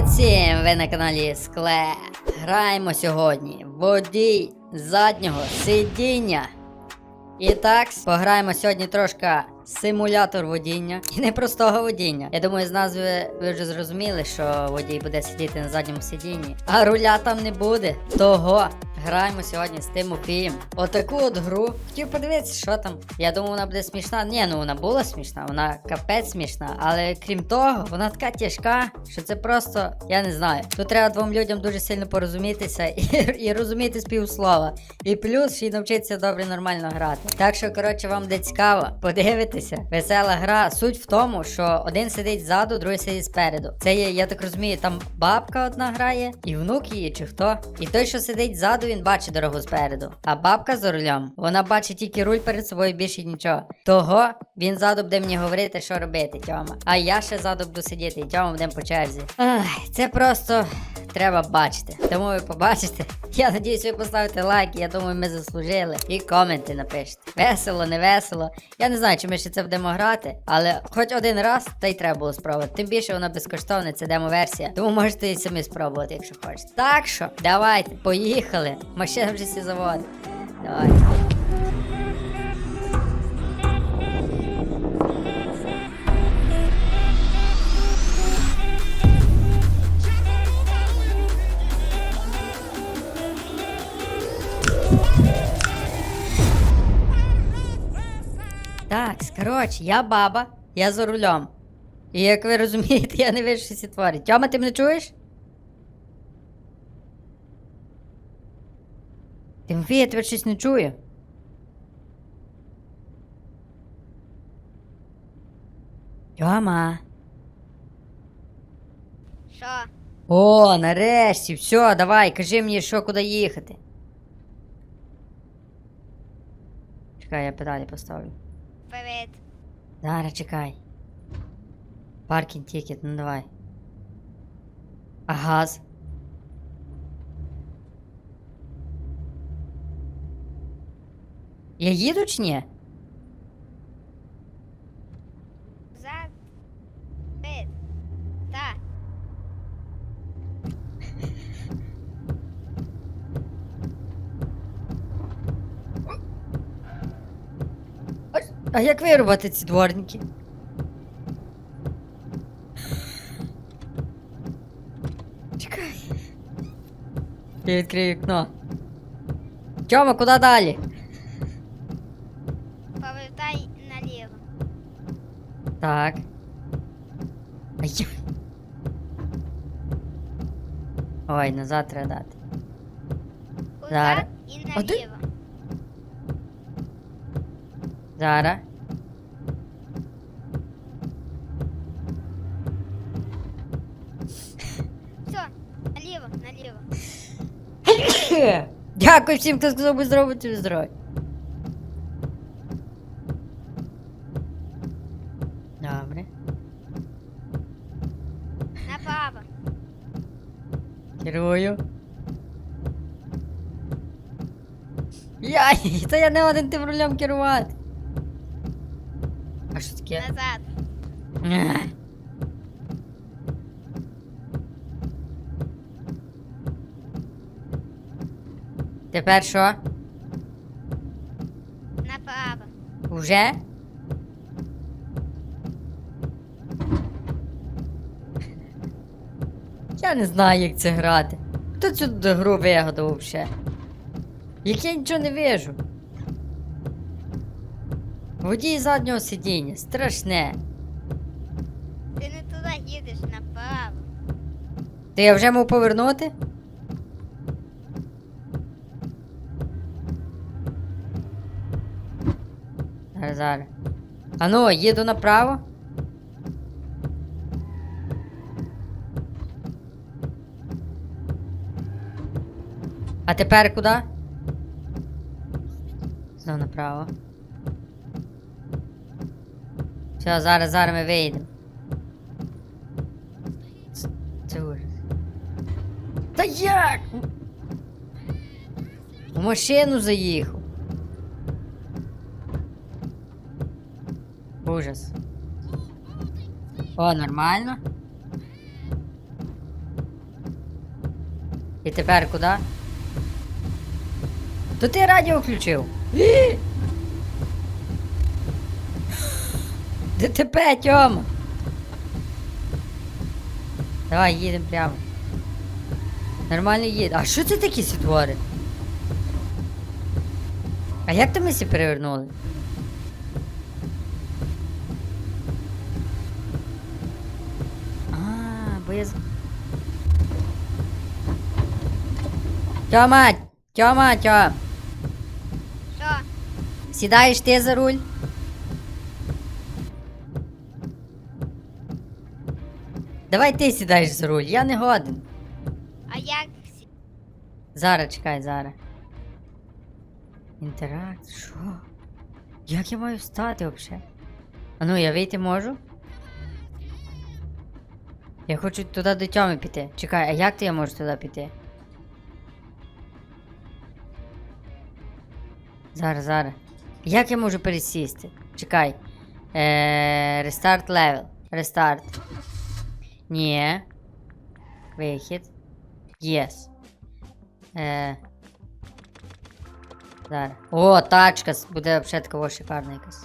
Привіт всім! Ви на каналі Склеп. Граємо сьогодні водій заднього сидіння. І так, пограємо сьогодні трошки симулятор водіння. І не простого водіння. Я думаю, з назви ви вже зрозуміли, що водій буде сидіти на задньому сидінні. А руля там не буде. Того граємо сьогодні з Тимофієм. Отаку от гру. Хотів подивитися, що там. Я думав, вона буде смішна. Ні, ну вона була смішна, вона капець смішна. Але крім того, вона така тяжка, що це просто, я не знаю. Тут треба двом людям дуже сильно порозумітися і, і розуміти співслова. І плюс ще й навчитися добре нормально грати. Так що, коротше, вам де цікаво, подивитися. Весела гра. Суть в тому, що один сидить ззаду, другий сидить спереду. Це є, я так розумію, там бабка одна грає, і внук її, чи хто. І той, що сидить ззаду, він бачить дорогу спереду. А бабка за рулем, вона бачить тільки руль перед собою більше нічого. Того він ззаду буде мені говорити, що робити, Тьома. А я ще ззаду буду сидіти, і Тьома будемо по черзі. Ах, це просто треба бачити. Тому ви побачите. Я надіюсь, ви поставите лайк, я думаю, ми заслужили. І коменти напишете. Весело, не весело. Я не знаю, чи ми ще це будемо грати, але хоч один раз, та й треба було спробувати. Тим більше вона безкоштовна, це демо-версія. Тому можете і самі спробувати, якщо хочете. Так що, давайте, поїхали. Машина вже всі заводить. Давайте. Так, коротше, я баба, я за рулем. І як ви розумієте, я не вижу, що ці творить. Тьома, ти мене чуєш? Тимофій, я тебе щось не чую. Тьома. Що? О, нарешті, все, давай, кажи мені, що куди їхати. Чекай, я педалі поставлю. Привіт. Зараз чекай. Паркінг тікет, ну давай. А газ? Я їду чи ні? Зад. Привіт. Так. А як вирубати ці дворники? Чекай. Я відкрию вікно. Тьома, куди далі? Повертай наліво. Так. Ай. Ой, назад треба дати. Зараз. І наліво. Зараз. Все, наліво, наліво. Дякую всім, хто сказав би зробити здоров'я. Добре. Направо. Керую. Яй, це я не один тим рулем керувати. А що таке? Назад. Тепер що? Направо. Уже? Я не знаю, як це грати. Хто цю гру вигадав взагалі? Як я нічого не вижу. Водій заднього сидіння, страшне. Ти не туди їдеш, направо. То я вже мав повернути? Зараз, зараз. А ну, їду направо. А тепер куди? Знов направо. Все, зараз, зараз ми вийдемо. Ужас. Та як? У машину заїхав. Ужас. О, нормально. І тепер куди? То ти радіо включив. ДТП, Тьома. Давай, їдемо прямо. Нормально їде. А що це такі сітвори? А як то ми сі перевернули? А, бо я. Тьома! Тьома, Тьом! Що? Сідаєш ти за руль? Давай ти сідаєш за руль, я не годен. А як всі? Зараз чекай, зараз. Інтеракт, що? Як я маю встати взагалі? А ну, я вийти можу? Я хочу туди до тьоми піти. Чекай, а як то я можу туди піти? Зараз, зараз. Як я можу пересісти? Чекай. Е, рестарт левел. Рестарт. Ні. Вихід. Єс. Е. Зараз. О, тачка буде взагалі такого шикарна якась.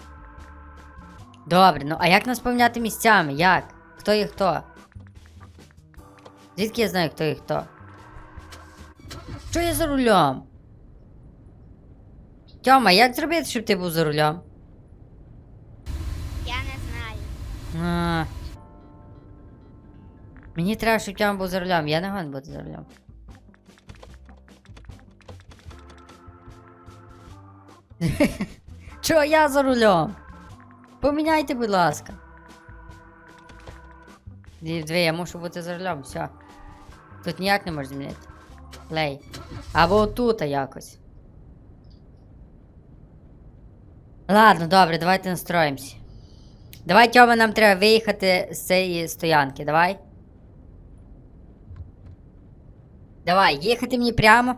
Добре, ну а як нас поміняти місцями? Як? Хто є хто? Звідки я знаю, хто є хто? Що я за рулем? Тьома, як зробити, щоб ти був за рулем? Я не знаю. А. Мені треба, щоб Тьома був за рулем. Я не гон бути за рулем. Чо я за рулем? Поміняйте, будь ласка. Дві, дві, я мушу бути за рулем, все. Тут ніяк не можна змінити. Лей. Або отут якось. Ладно, добре, давайте настроїмося. Давай, Тьома, нам треба виїхати з цієї стоянки, давай. Давай, їхати мені прямо.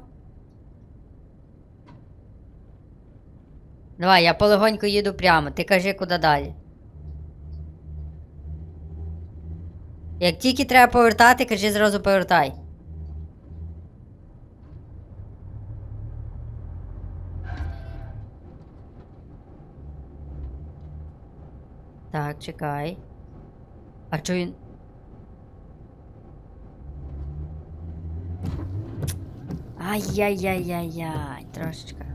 Давай, я полегонько їду прямо. Ти кажи, куди далі. Як тільки треба повертати, кажи зразу повертай. Так, чекай. А чо він. Ай-яй-яй-яй-яй, трошечка.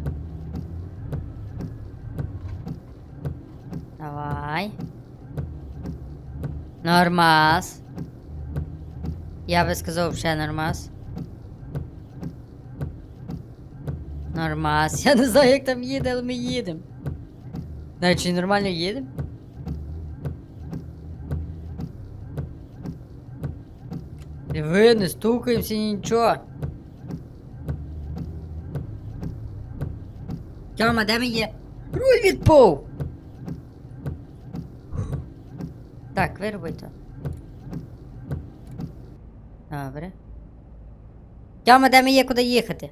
Давай. Нормас. Я би сказав ще нормас. Нормас. Я не знаю, як там їде, але ми їдемо. Чи нормально їдемо? Диви, не стукаємося нічого. Тьома, де ми є? Руль відпав! Так, вируби то. Добре. Тьома, де ми є, куди їхати?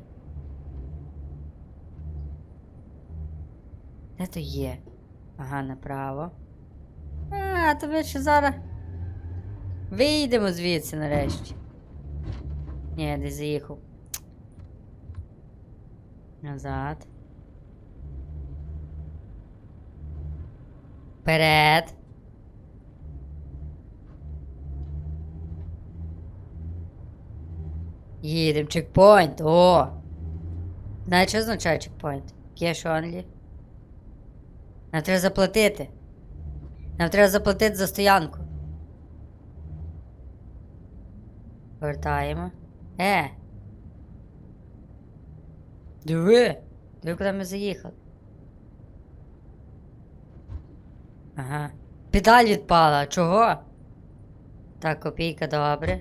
Де то є? Ага, направо. А, то ми ще зараз. Вийдемо звідси нарешті. Ні, десь заїхав. Назад. Вперед. Їдемо, чекпоінт. О! Знаєш, що означає чекпоінт? Cash only. Нам треба заплатити. Нам треба заплатити за стоянку. Повертаємо. Е. Диви. Диви, куди ми заїхали. Ага. Педаль відпала. Чого? Так, копійка, добре.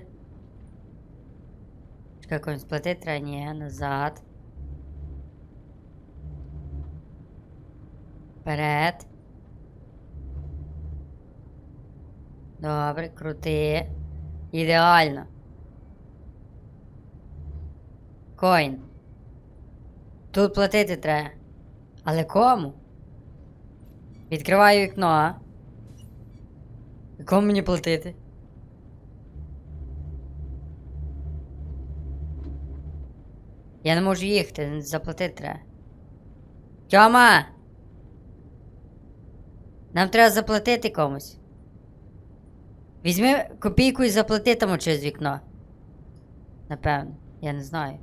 Чекай, комусь платити треба? Ні, назад. Вперед. Добре, крути. Ідеально. Коін. Тут платити треба. Але кому? Відкриваю вікно, а? Кому мені платити? Я не можу їхати, заплатити треба. Тьома! Нам треба заплатити комусь. Візьми копійку і заплати тому через вікно. Напевно, я не знаю.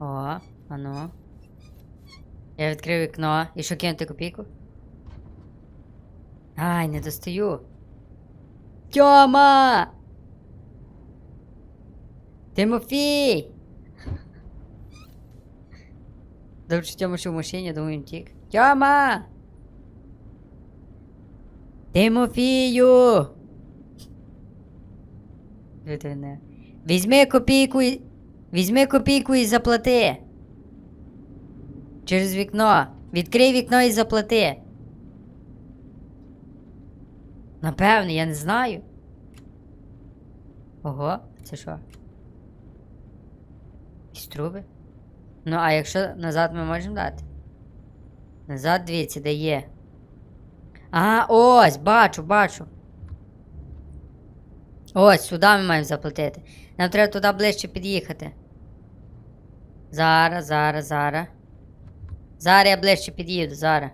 О, ну. Я відкрив вікно. І що кинути копійку? Ай, не достаю. Тьома! Тимофій! Добре, що Тьома ще в машині, думаю, він тік. Тьома! Тимофію! Не. Візьми копійку і. Візьми копійку і заплати. Через вікно. Відкрий вікно і заплати. Напевно, я не знаю. Ого, це що? Якісь труби? Ну, а якщо назад ми можемо дати? Назад дивіться, де є. А, ось, бачу, бачу. Ось, сюди ми маємо заплатити. Нам треба туди ближче під'їхати. Зараз, зараз, зараз. Зараз я ближче під'їду, зараз.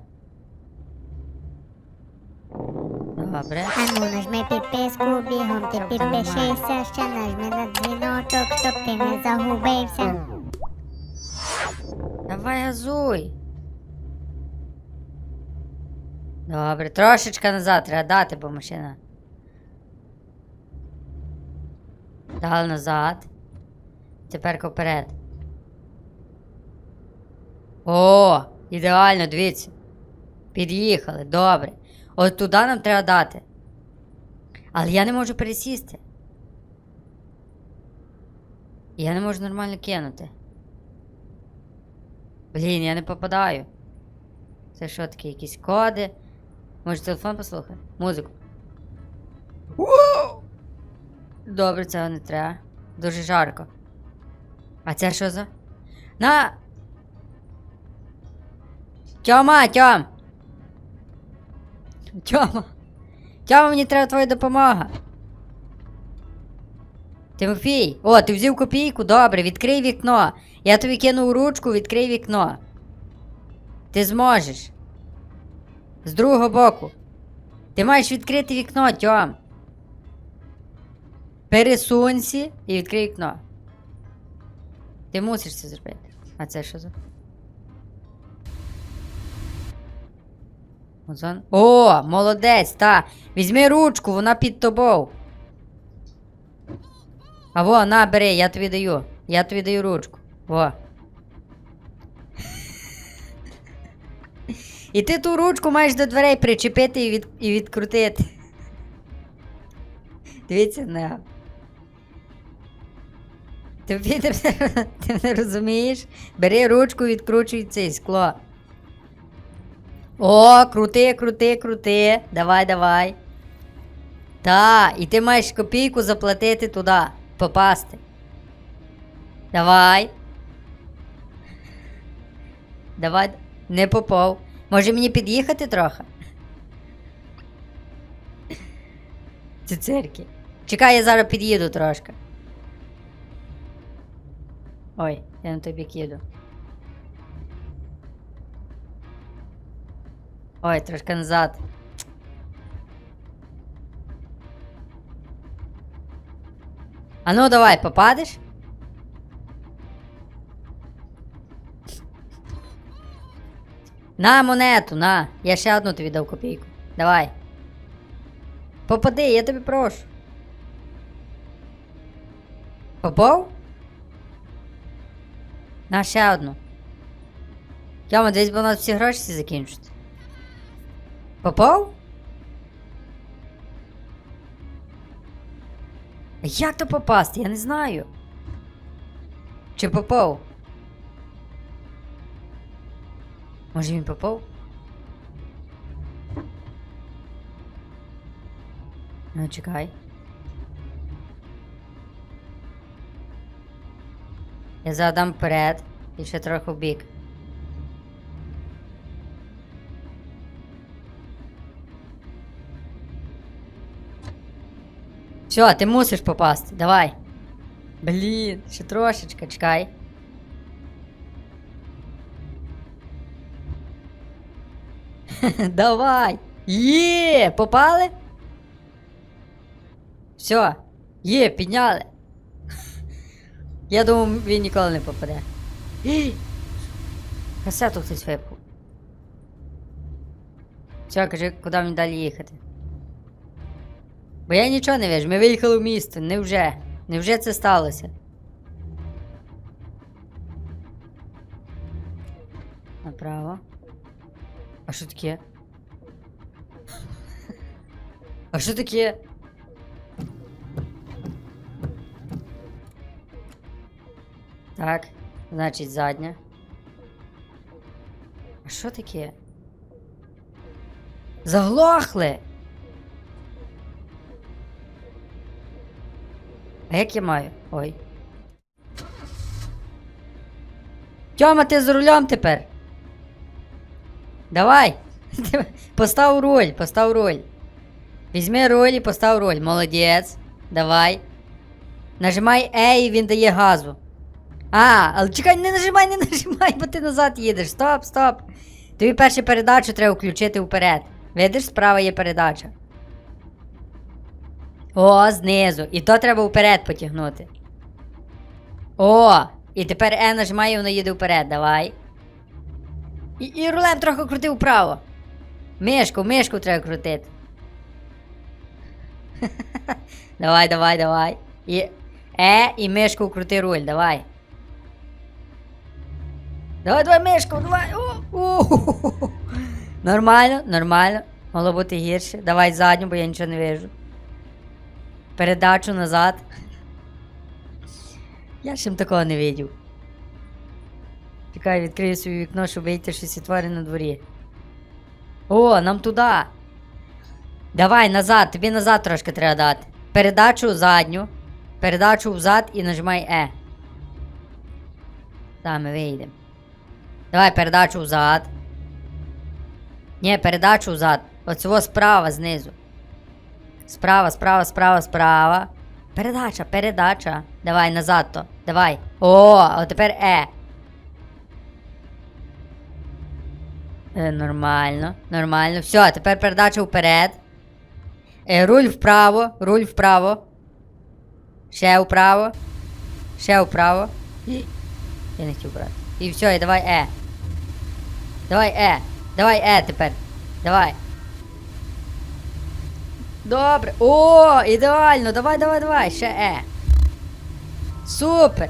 Добре. Ану, нажми підписку, бігом ти підпишися, ще нажми на дзвіночок, щоб ти не загубився. Давай газуй. Добре, трошечки назад треба дати, бо машина. Дали назад. Тепер вперед. О, ідеально, дивіться. Під'їхали, добре. От туди нам треба дати. Але я не можу пересісти. Я не можу нормально кинути. Блін, я не попадаю. Це що таке, якісь коди? Може телефон послухай? Музику. Воу! Добре, цього не треба. Дуже жарко. А це що за? На! Тьома, Тьом! Тьома! Тьома, мені треба твоя допомога. Тимофій, о, ти взяв копійку? Добре, відкрий вікно. Я тобі кинув ручку, відкрий вікно. Ти зможеш. З другого боку. Ти маєш відкрити вікно, Тьом. Пересунься і відкрий вікно. Ти мусиш це зробити. А це що за? Озон. О, молодець, та. Візьми ручку, вона під тобою. А во, на, бери, я тобі даю. Я тобі даю ручку. Во. І ти ту ручку маєш до дверей причепити і, від, і відкрутити. Дивіться на. Ти, ти, ти не розумієш? Бери ручку, відкручуй це скло. О, крути, крути, крути. Давай, давай. Та, і ти маєш копійку заплатити туди, попасти. Давай. Давай. Не попав. Може мені під'їхати трохи? Це цирки. Чекай, я зараз під'їду трошки. Ой, я на тобі їду. Ой, трошки назад. А ну давай, попадеш? На монету, на. Я ще одну тобі дав копійку. Давай. Попади, я тебе прошу. Попав? На ще одну. Яма, десь бо у нас всі гроші всі закінчаться. Попав? Як то попасти? Я не знаю. Чи попав? Може він попав? Ну, чекай. Я задам вперед і ще трохи в бік. Все, ти мусиш попасти, давай. Блін, ще трошечки, чекай. Давай! Є, попали? Все, є, підняли. Я думав, він ніколи не попаде. Касету хтось випав. Все, кажи, куди мені далі їхати. Бо я нічого не вижу, ми виїхали в місто, невже? Невже це сталося? Направо. А що таке? А що таке? Так, значить задня. А що таке? Заглохли! А як я маю? Ой. Тьома, ти з рулем тепер. Давай. Постав руль, постав руль. Візьми руль і постав руль. Молодець. Давай. Нажимай E і він дає газу. А, але чекай, не нажимай, не нажимай, бо ти назад їдеш. Стоп, стоп. Тобі першу передачу треба включити вперед. Видиш, справа є передача. О, знизу. І то треба вперед потягнути. О! І тепер Е нажимає, і воно їде вперед. Давай. І, і рулем трохи крути вправо. Мишку, мишку треба крутити. давай, давай, давай. І Е і мишку крути руль, давай. Давай, давай, мишку, давай. О, о, Нормально, нормально. Могло бути гірше. Давай задню, бо я нічого не вижу. Передачу назад. Я ще такого не видів. Чекай, відкрию своє вікно, щоб вийти щось відтвори на дворі. О, нам туди. Давай назад, тобі назад трошки треба дати. Передачу задню. Передачу взад і нажимай Е. Так, ми вийдемо. Давай передачу взад. Ні, передачу взад. Оцього справа знизу. Справа, справа, справа, справа. Передача, передача. Давай назад то. Давай. О, а тепер Е. Е, Нормально, нормально. Все, тепер передача вперед. Е, руль вправо, руль вправо. Ще вправо. Ще вправо. Я не хотів брати. І все, і давай Е. Давай Е. Давай Е тепер. Давай. Добре. О, ідеально. Давай, давай, давай. Ще Е. Супер.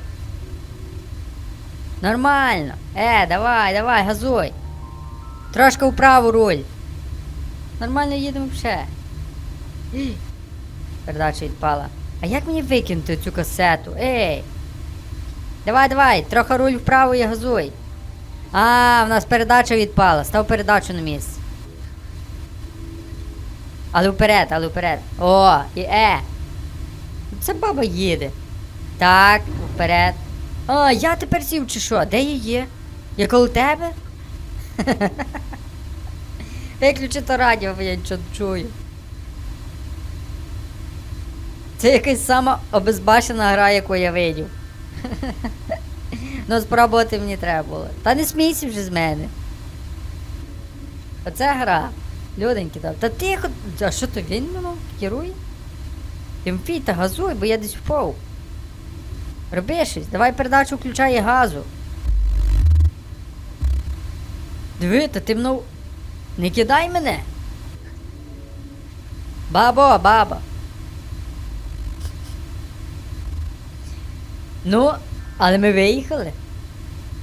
Нормально. Е, давай, давай, газуй. Трошки вправо руль. Нормально їдемо ще. Передача відпала. А як мені викинути цю касету? Ей! Давай, давай, трохи руль вправо і газуй. А, в нас передача відпала. Став передачу на місце. Але вперед, але вперед. О, і е. Це баба їде. Так, вперед. А, я тепер сів чи що? Де я є? Я коло тебе? Виключи то радіо, бо я нічого чую. Це якась сама обезбашена гра, яку я видів. Ну, спробувати мені треба було. Та не смійся вже з мене. Оце гра. Люденьки там. Та тихо. А що то він ну, керує? Тимфій, та газуй, бо я десь впав. Роби щось, давай передачу включай і газу. Диви, та ти мною. Не кидай мене. Бабо, баба. Ну, але ми виїхали.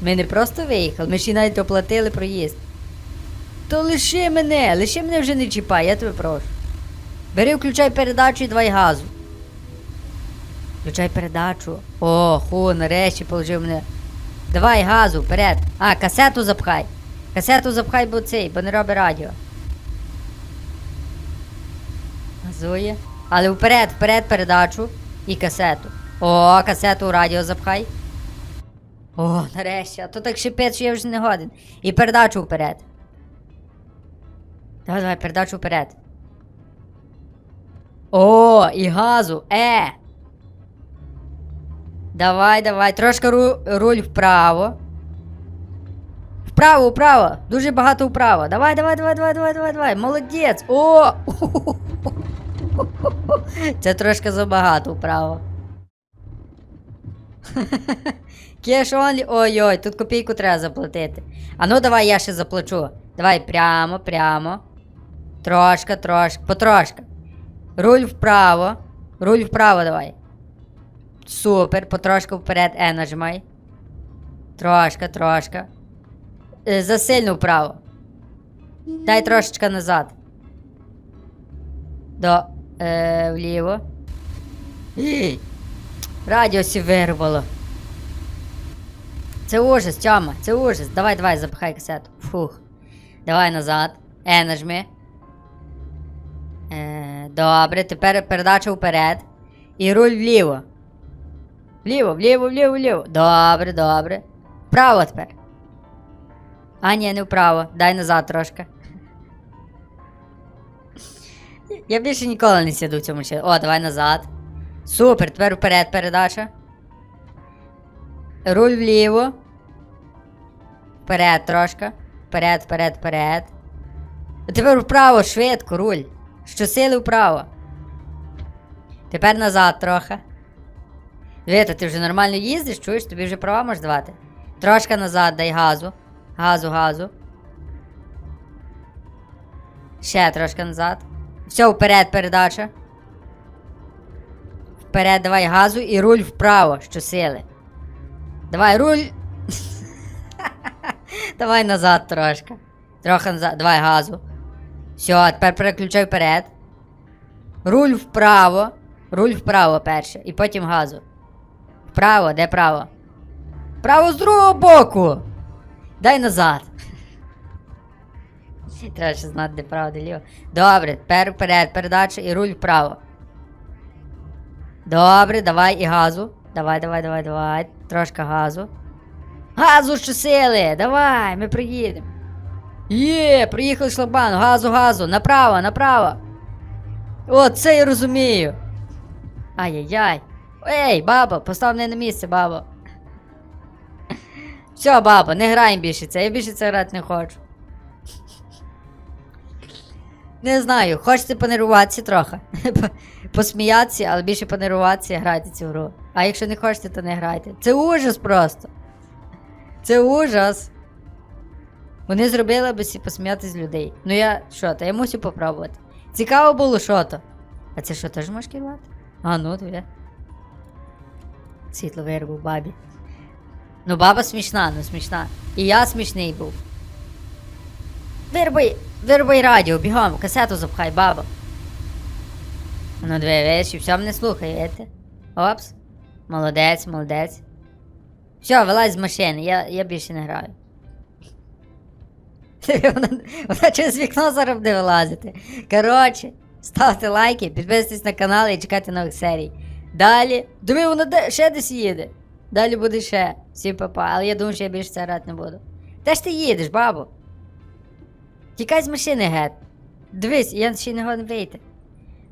Ми не просто виїхали, ми ще навіть оплатили проїзд. То лиши мене, лиши мене вже не чіпай, я тебе прошу. Бери, включай передачу і давай газу. Включай передачу. О, ху, нарешті положив мене. Давай газу, вперед. А, касету запхай. Касету запхай, бо цей, бо не робить радіо. Газує. Але вперед, вперед передачу і касету. О, касету радіо запхай. О, нарешті, а то так шипить, що я вже не годен. І передачу вперед. Давай, давай, передачу вперед. О, і газу. Е. Давай, давай. Трошки ру... руль вправо. Вправо, вправо. Дуже багато вправо. Давай, давай, давай, давай, давай, давай, давай. Молодець. О! Це трошки забагато вправо. Кеш онлі. Ой-ой, тут копійку треба заплатити. А ну давай я ще заплачу. Давай прямо, прямо. Трошка, трошка, потрошка. Руль вправо. Руль вправо давай. Супер, потрошку вперед Е нажимай. Трошка, трошка. Е, Засильно вправо. Дай трошечка назад. До. Е, вліво. Ій! Радіосі вирвало. Це ужас, Тьома, це ужас. Давай, давай, запихай касету. Фух. Давай назад. Е, нажми. Добре, тепер передача вперед. І руль вліво. Вліво, вліво, вліво, вліво. Добре, добре. Вправо тепер. А, ні, не вправо. Дай назад трошки. Я більше ніколи не сіду в цьому ще. О, давай назад. Супер, тепер вперед передача. Руль вліво. Вперед трошки. Вперед, вперед, вперед. А тепер вправо, швидко, руль. Щосили вправо. Тепер назад трохи. Віта, ти вже нормально їздиш, чуєш, тобі вже права можеш давати. Трошки назад дай газу. Газу, газу. Ще трошки назад. Все, вперед передача. Вперед, давай газу і руль вправо, щосили. Давай, руль. давай назад трошки. Трохи назад. Давай газу. Все, тепер переключай вперед. Руль вправо. Руль вправо перше. І потім газу. Вправо, де право? Право з другого боку. Дай назад. Треба ще знати, де право, де ліво. Добре, тепер вперед, передача і руль вправо. Добре, давай і газу. Давай, давай, давай, давай. Трошки газу. Газу щосили! Давай, ми приїдемо. Є, приїхали шлагбану, газу, газу, направо, направо. О, це я розумію. Ай-яй-яй. Ей, баба, постав мене на місце, баба. Все, баба, не граємо більше це, я більше це грати не хочу. Не знаю, хочете понервуватися трохи. Посміятися, але більше понервуватися і грати цю гру. А якщо не хочете, то не грайте. Це ужас просто. Це ужас. Вони зробили, аби всі посміяти з людей. Ну я що то, я мусив попробувати. Цікаво було, що то. А це що, теж можеш керувати? А, ну диви. Світло вирву бабі. Ну, баба смішна, ну смішна. І я смішний був. Вирубай, вирубай радіо, бігом, касету запхай, баба. Ну, диви, видиш, і все мене слухає. Опс. Молодець, молодець. Все, вилазь з машини, я, я більше не граю. Вона, вона через вікно зараз буде вилазити. Коротше, ставте лайки, підписуйтесь на канал і чекайте нових серій. Далі. Диви, вона де, ще десь їде. Далі буде ще. Всім папа. Але я думаю, що я більше це грати не буду. Де ж ти їдеш, бабу? Тікай з машини геть. Дивись, я ще не годен вийти.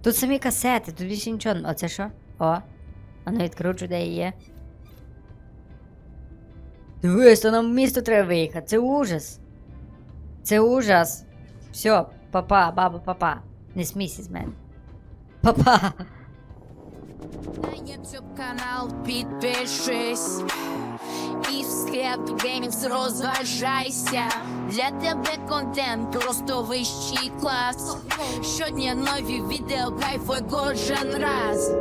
Тут самі касети, тут більше нічого. О, це що? О. А ну відкручу, де є. Дивись, то нам в місто треба виїхати. Це ужас. Це ужас. Все, папа, баба, папа. Не смійся з мене. Папа. На YouTube канал підпишись і в склеп геймінг розважайся. Для тебе контент просто вищий клас. Щодня нові відео, кайфуй кожен раз.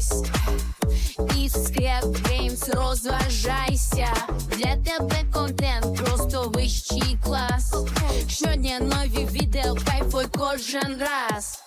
Підпишись і в геймс розважайся. Для тебе контент просто вищий клас. Щодня нові відео, кайфуй кожен раз.